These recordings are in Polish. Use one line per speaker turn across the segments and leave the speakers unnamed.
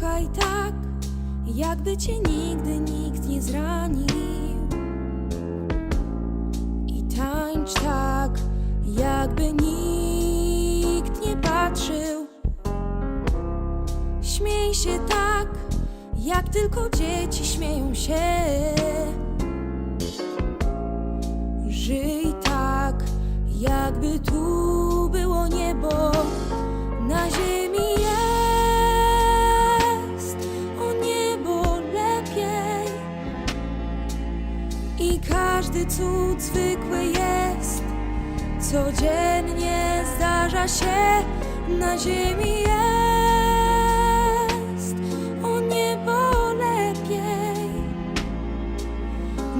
Kochaj tak, jakby cię nigdy nikt nie zranił. I tańcz tak, jakby nikt nie patrzył. Śmiej się tak, jak tylko dzieci śmieją się. Żyj tak, jakby tu było niebo, na ziemi cud zwykły jest, codziennie zdarza się, na ziemi jest o niebo lepiej.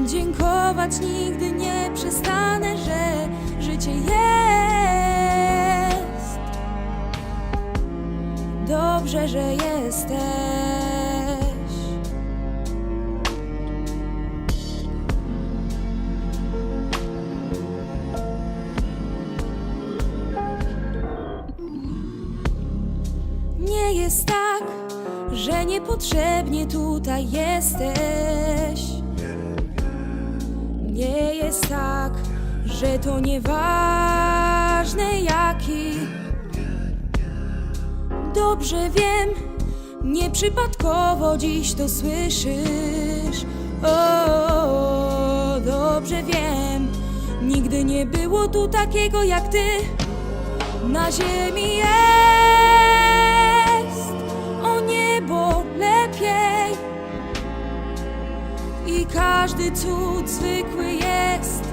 Dziękować nigdy nie przestanę, że życie jest. Dobrze, że Nie jest tak, że niepotrzebnie tutaj jesteś. Nie jest tak, że to nieważne jaki. Dobrze wiem, nieprzypadkowo dziś to słyszysz. O, dobrze wiem, nigdy nie było tu takiego jak ty. Na ziemi jest o niebo lepiej. I każdy cud zwykły jest,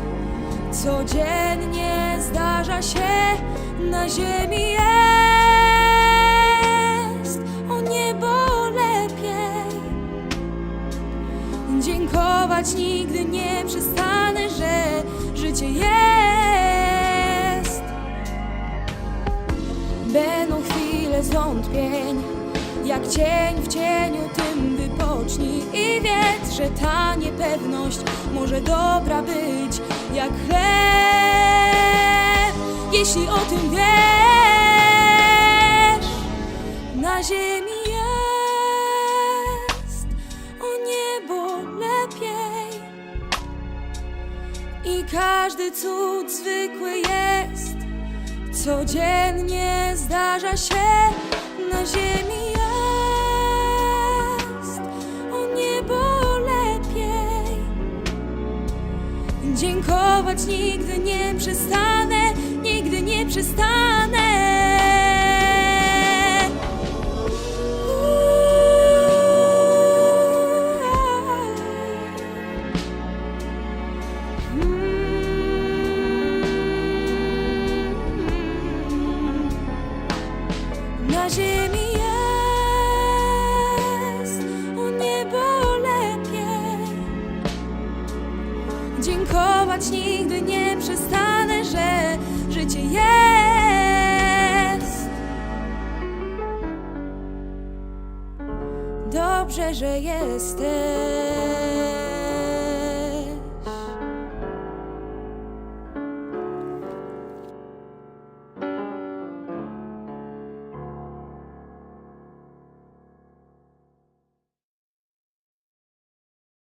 codziennie zdarza się, na ziemi jest o niebo lepiej. Dziękować nigdy nie przestanę, że życie jest. Będą chwile zwątpień, jak cień w cieniu tym wypocznij i wiedz, że ta niepewność może dobra być jak chleb. Jeśli o tym wiesz, na ziemi jest o niebo lepiej. I każdy cud zwykły jest, codziennie zdarza się, na ziemi jest o niebo lepiej. Dziękować nigdy nie przestanę, nigdy nie przestanę. Ziemi jest o niebo lepiej. Dziękować nigdy nie przestanę, że życie jest. Dobrze, że jesteś.